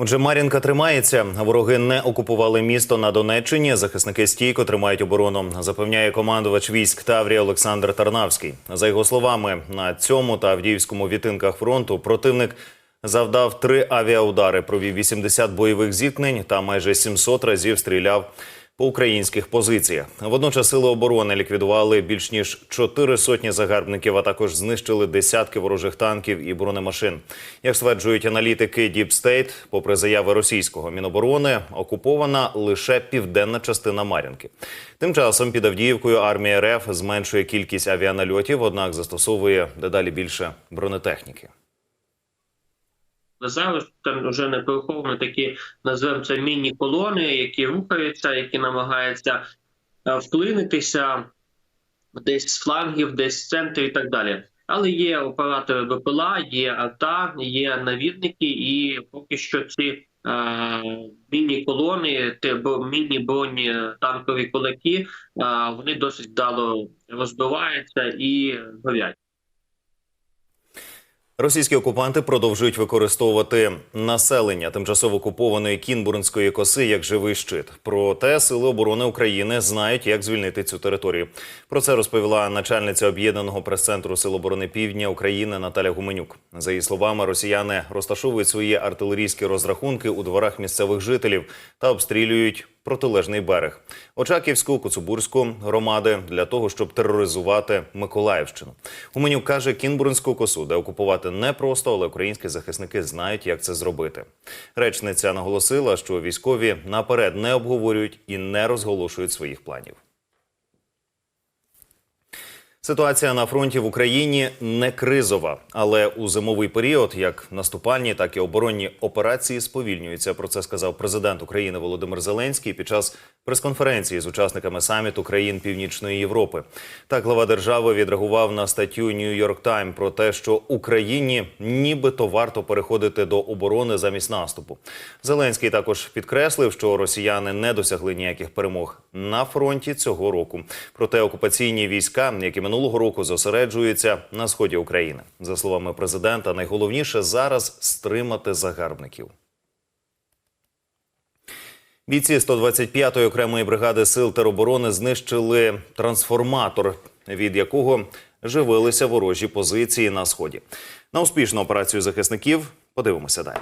Отже, Мар'їнка тримається. Вороги не окупували місто на Донеччині. Захисники стійко тримають оборону. Запевняє командувач військ Таврія Олександр Тарнавський. За його словами, на цьому та Авдіївському вітинках фронту противник завдав три авіаудари, провів 80 бойових зіткнень та майже 700 разів стріляв по українських позиціях. Водночас сили оборони ліквідували більш ніж чотири сотні загарбників, а також знищили десятки ворожих танків і бронемашин. Як стверджують аналітики State, попри заяви російського міноборони, окупована лише південна частина Мар'їнки. Тим часом під Авдіївкою армія РФ зменшує кількість авіанальотів, однак застосовує дедалі більше бронетехніки. Зараз там вже не переховано такі називаємо це міні-колони, які рухаються, які намагаються е, вклинитися десь з флангів, десь з центру і так далі. Але є оператори БПЛА, є АТА, є навідники, і поки що ці е, міні-колони, міні-броні танкові кулаки, е, вони досить вдало розбиваються і горять. Російські окупанти продовжують використовувати населення тимчасово окупованої Кінбурнської коси як живий щит. Проте сили оборони України знають, як звільнити цю територію. Про це розповіла начальниця об'єднаного прес-центру Сил оборони Півдня України Наталя Гуменюк. За її словами, росіяни розташовують свої артилерійські розрахунки у дворах місцевих жителів та обстрілюють протилежний берег Очаківську, Коцубурську громади для того, щоб тероризувати Миколаївщину. Гуменюк каже, Кінбурнську косу, де окупувати непросто, але українські захисники знають, як це зробити. Речниця наголосила, що військові наперед не обговорюють і не розголошують своїх планів. Ситуація на фронті в Україні не кризова, але у зимовий період як наступальні, так і оборонні операції сповільнюються. Про це сказав президент України Володимир Зеленський під час прес-конференції з учасниками саміту країн Північної Європи. Так глава держави відреагував на статтю York Times про те, що Україні нібито варто переходити до оборони замість наступу. Зеленський також підкреслив, що росіяни не досягли ніяких перемог на фронті цього року. Проте окупаційні війська, які минулого року зосереджуються на сході України, за словами президента, найголовніше зараз стримати загарбників. Бійці 125-ї окремої бригади сил тероборони знищили трансформатор, від якого живилися ворожі позиції на сході. На успішну операцію захисників подивимося далі.